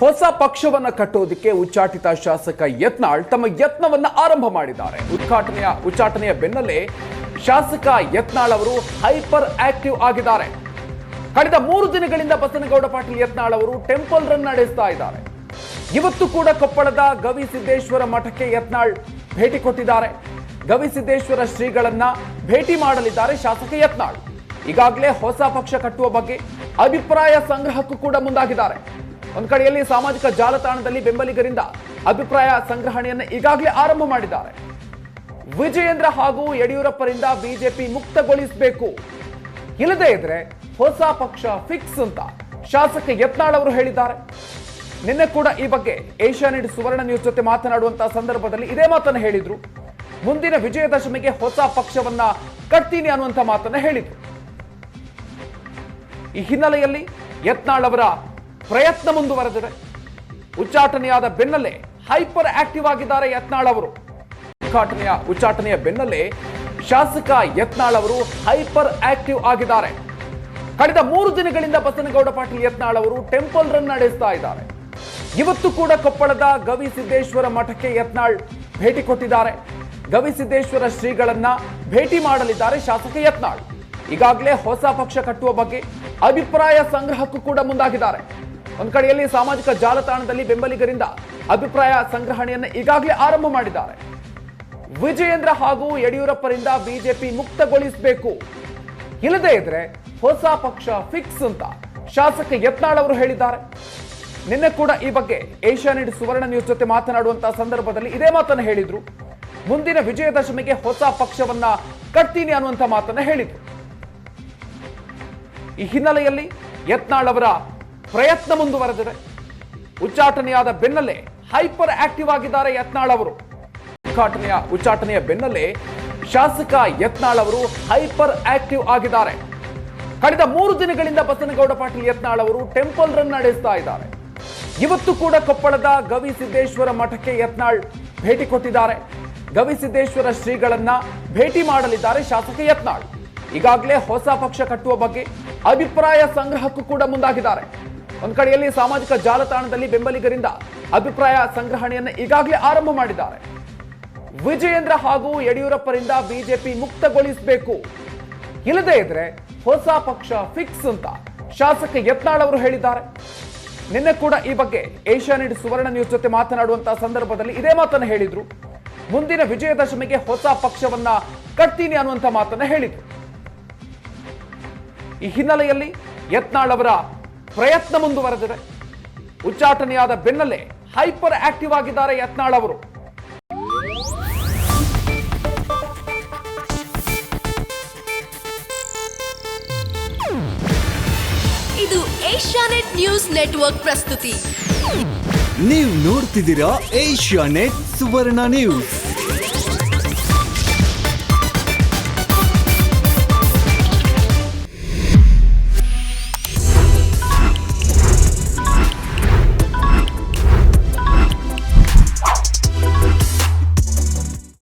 ಹೊಸ ಪಕ್ಷವನ್ನ ಕಟ್ಟೋದಕ್ಕೆ ಉಚ್ಚಾಟಿತ ಶಾಸಕ ಯತ್ನಾಳ್ ತಮ್ಮ ಯತ್ನವನ್ನ ಆರಂಭ ಮಾಡಿದ್ದಾರೆ. ಉದ್ಘಾಟನೆಯ, ಉಚ್ಚಾಟನೆಯ ಬೆನ್ನಲ್ಲೇ ಶಾಸಕ ಯತ್ನಾಳ್ ಅವರು ಹೈಪರ್ ಆಕ್ಟಿವ್ ಆಗಿದ್ದಾರೆ. ಕಳೆದ ಮೂರು ದಿನಗಳಿಂದ ಬಸನಗೌಡ ಪಾಟೀಲ್ ಯತ್ನಾಳ್ ಅವರು ಟೆಂಪಲ್ ರನ್ ನಡೆಸ್ತಾ ಇದ್ದಾರೆ. ಇವತ್ತು ಕೂಡ ಕೊಪ್ಪಳದ ಗವಿಸಿದ್ದೇಶ್ವರ ಮಠಕ್ಕೆ ಯತ್ನಾಳ್ ಭೇಟಿ ಕೊಟ್ಟಿದ್ದಾರೆ. ಗವಿ ಸಿದ್ದೇಶ್ವರ ಶ್ರೀಗಳನ್ನ ಭೇಟಿ ಮಾಡಲಿದ್ದಾರೆ ಶಾಸಕ ಯತ್ನಾಳ್. ಈಗಾಗಲೇ ಹೊಸ ಪಕ್ಷ ಕಟ್ಟುವ ಬಗ್ಗೆ ಅಭಿಪ್ರಾಯ ಸಂಗ್ರಹಕ್ಕೂ ಕೂಡ ಮುಂದಾಗಿದ್ದಾರೆ. ಒಂದ್ ಕಡೆಯಲ್ಲಿ ಸಾಮಾಜಿಕ ಜಾಲತಾಣದಲ್ಲಿ ಬೆಂಬಲಿಗರಿಂದ ಅಭಿಪ್ರಾಯ ಸಂಗ್ರಹಣೆಯನ್ನು ಈಗಾಗಲೇ ಆರಂಭ ಮಾಡಿದ್ದಾರೆ. ವಿಜಯೇಂದ್ರ ಹಾಗೂ ಯಡಿಯೂರಪ್ಪರಿಂದ ಬಿಜೆಪಿ ಮುಕ್ತಗೊಳಿಸಬೇಕು. ಇಲ್ಲದೇ ಇದ್ರೆ ಹೊಸ ಪಕ್ಷ ಫಿಕ್ಸ್ ಅಂತ ಶಾಸಕ ಯತ್ನಾಳ್ ಅವರು ಹೇಳಿದ್ದಾರೆ. ನಿನ್ನೆ ಕೂಡ ಈ ಬಗ್ಗೆ ಏಷ್ಯಾನೆಟ್ ಸುವರ್ಣ ನ್ಯೂಸ್ ಜೊತೆ ಮಾತನಾಡುವಂತಹ ಸಂದರ್ಭದಲ್ಲಿ ಇದೇ ಮಾತನ್ನು ಹೇಳಿದ್ರು. ಮುಂದಿನ ವಿಜಯದಶಮಿಗೆ ಹೊಸ ಪಕ್ಷವನ್ನ ಕಟ್ತೀನಿ ಅನ್ನುವಂಥ ಮಾತನ್ನ ಹೇಳಿದ್ರು. ಈ ಹಿನ್ನೆಲೆಯಲ್ಲಿ ಯತ್ನಾಳ್ ಅವರ ಪ್ರಯತ್ನ ಮುಂದುವರೆದಿದೆ. ಉಚ್ಚಾಟನೆಯಾದ ಬೆನ್ನಲ್ಲೇ ಹೈಪರ್ ಆಕ್ಟಿವ್ ಆಗಿದ್ದಾರೆ ಯತ್ನಾಳ್ ಅವರು. ಉದ್ಘಾಟನೆಯ ಉಚ್ಚಾಟನೆಯ ಬೆನ್ನಲ್ಲೇ ಶಾಸಕ ಯತ್ನಾಳ್ ಅವರು ಹೈಪರ್ ಆಕ್ಟಿವ್ ಆಗಿದ್ದಾರೆ. ಕಳೆದ ಮೂರು ದಿನಗಳಿಂದ ಬಸನಗೌಡ ಪಾಟೀಲ್ ಯತ್ನಾಳ್ ಅವರು ಟೆಂಪಲ್ ರನ್ ನಡೆಸ್ತಾ ಇದ್ದಾರೆ. ಇವತ್ತು ಕೂಡ ಕೊಪ್ಪಳದ ಗವಿಸಿದ್ದೇಶ್ವರ ಮಠಕ್ಕೆ ಯತ್ನಾಳ್ ಭೇಟಿ ಕೊಟ್ಟಿದ್ದಾರೆ. ಗವಿಸಿದ್ದೇಶ್ವರ ಶ್ರೀಗಳನ್ನ ಭೇಟಿ ಮಾಡಲಿದ್ದಾರೆ ಶಾಸಕ ಯತ್ನಾಳ್. ಈಗಾಗಲೇ ಹೊಸ ಪಕ್ಷ ಕಟ್ಟುವ ಬಗ್ಗೆ ಅಭಿಪ್ರಾಯ ಸಂಗ್ರಹಕ್ಕೂ ಕೂಡ ಮುಂದಾಗಿದ್ದಾರೆ. ಒಂದ್ ಕಡೆಯಲ್ಲಿ ಸಾಮಾಜಿಕ ಜಾಲತಾಣದಲ್ಲಿ ಬೆಂಬಲಿಗರಿಂದ ಅಭಿಪ್ರಾಯ ಸಂಗ್ರಹಣೆಯನ್ನು ಈಗಾಗಲೇ ಆರಂಭ ಮಾಡಿದ್ದಾರೆ. ವಿಜಯೇಂದ್ರ ಹಾಗೂ ಯಡಿಯೂರಪ್ಪರಿಂದ ಬಿಜೆಪಿ ಮುಕ್ತಗೊಳಿಸಬೇಕು. ಇಲ್ಲದೇ ಇದ್ರೆ ಹೊಸ ಪಕ್ಷ ಫಿಕ್ಸ್ ಅಂತ ಶಾಸಕ ಯತ್ನಾಳ್ ಅವರು ಹೇಳಿದ್ದಾರೆ. ನಿನ್ನೆ ಕೂಡ ಈ ಬಗ್ಗೆ ಏಷ್ಯಾನೆಟ್ ಸುವರ್ಣ ನ್ಯೂಸ್ ಜೊತೆ ಮಾತನಾಡುವಂತಹ ಸಂದರ್ಭದಲ್ಲಿ ಇದೇ ಮಾತನ್ನು ಹೇಳಿದ್ರು. ಮುಂದಿನ ವಿಜಯದಶಮಿಗೆ ಹೊಸ ಪಕ್ಷವನ್ನ ಕಟ್ತೀನಿ ಅನ್ನುವಂಥ ಮಾತನ್ನ ಹೇಳಿದ್ರು. ಈ ಹಿನ್ನೆಲೆಯಲ್ಲಿ ಯತ್ನಾಳ್ ಅವರ ಪ್ರಯತ್ನ ಮುಂದುವರೆದಿದೆ. ಉಚ್ಚಾಟನೆಯಾದ ಬೆನ್ನಲ್ಲೇ ಹೈಪರ್ ಆಕ್ಟಿವ್ ಆಗಿದ್ದಾರೆ ಯತ್ನಾಳ್ ಅವರು. ಉದ್ಘಾಟನೆಯ, ಉಚ್ಚಾಟನೆಯ ಬೆನ್ನಲ್ಲೇ ಶಾಸಕ ಯತ್ನಾಳ್ ಅವರು ಹೈಪರ್ ಆಕ್ಟಿವ್ ಆಗಿದ್ದಾರೆ. ಕಳೆದ ಮೂರು ದಿನಗಳಿಂದ ಬಸನಗೌಡ ಪಾಟೀಲ್ ಯತ್ನಾಳ್ ಅವರು ಟೆಂಪಲ್ ರನ್ ನಡೆಸ್ತಾ ಇದ್ದಾರೆ. ಇವತ್ತು ಕೂಡ ಕೊಪ್ಪಳದ ಗವಿಸಿದ್ದೇಶ್ವರ ಮಠಕ್ಕೆ ಯತ್ನಾಳ್ ಭೇಟಿ ಕೊಟ್ಟಿದ್ದಾರೆ. ಗವಿಸಿದ್ದೇಶ್ವರ ಶ್ರೀಗಳನ್ನ ಭೇಟಿ ಮಾಡಲಿದ್ದಾರೆ ಶಾಸಕ ಯತ್ನಾಳ್. ಈಗಾಗಲೇ ಹೊಸ ಪಕ್ಷ ಕಟ್ಟುವ ಬಗ್ಗೆ ಅಭಿಪ್ರಾಯ ಸಂಗ್ರಹಕ್ಕೂ ಕೂಡ ಮುಂದಾಗಿದ್ದಾರೆ. ಒಂದ್ ಕಡೆಯಲ್ಲಿ ಸಾಮಾಜಿಕ ಜಾಲತಾಣದಲ್ಲಿ ಬೆಂಬಲಿಗರಿಂದ ಅಭಿಪ್ರಾಯ ಸಂಗ್ರಹಣೆಯನ್ನು ಈಗಾಗಲೇ ಆರಂಭ ಮಾಡಿದ್ದಾರೆ. ವಿಜಯೇಂದ್ರ ಹಾಗೂ ಯಡಿಯೂರಪ್ಪರಿಂದ ಬಿಜೆಪಿ ಮುಕ್ತಗೊಳಿಸಬೇಕು. ಇಲ್ಲದೇ ಇದ್ರೆ ಹೊಸ ಪಕ್ಷ ಫಿಕ್ಸ್ ಅಂತ ಶಾಸಕ ಯತ್ನಾಳ್ ಅವರು ಹೇಳಿದ್ದಾರೆ. ನಿನ್ನೆ ಕೂಡ ಈ ಬಗ್ಗೆ ಏಷ್ಯಾ ಏಷ್ಯಾನೆಟ್ ಸುವರ್ಣ ನ್ಯೂಸ್ ಜೊತೆ ಮಾತನಾಡುವಂತಹ ಸಂದರ್ಭದಲ್ಲಿ ಇದೇ ಮಾತನ್ನು ಹೇಳಿದ್ರು. ಮುಂದಿನ ವಿಜಯದಶಮಿಗೆ ಹೊಸ ಪಕ್ಷವನ್ನ ಕಟ್ತೀನಿ ಅನ್ನುವಂತ ಮಾತನ್ನ ಹೇಳಿದ್ರು. ಈ ಹಿನ್ನೆಲೆಯಲ್ಲಿ ಯತ್ನಾಳ್ ಅವರ ಪ್ರಯತ್ನ ಮುಂದುವರೆದಿದೆ. ಉಚ್ಚಾಟನೆಯಾದ ಬೆನ್ನಲ್ಲೇ ಹೈಪರ್ ಆಕ್ಟಿವ್ ಆಗಿದ್ದಾರೆ ಯತ್ನಾಳ್ ಅವರು. ಇದು ಏಷ್ಯಾನೆಟ್ ನ್ಯೂಸ್ ನೆಟ್ವರ್ಕ್ ಪ್ರಸ್ತುತಿ. ನೀವು ನೋಡ್ತಿದ್ದೀರಾ ಏಷ್ಯಾ ನೆಟ್ ಸುವರ್ಣ ನ್ಯೂಸ್.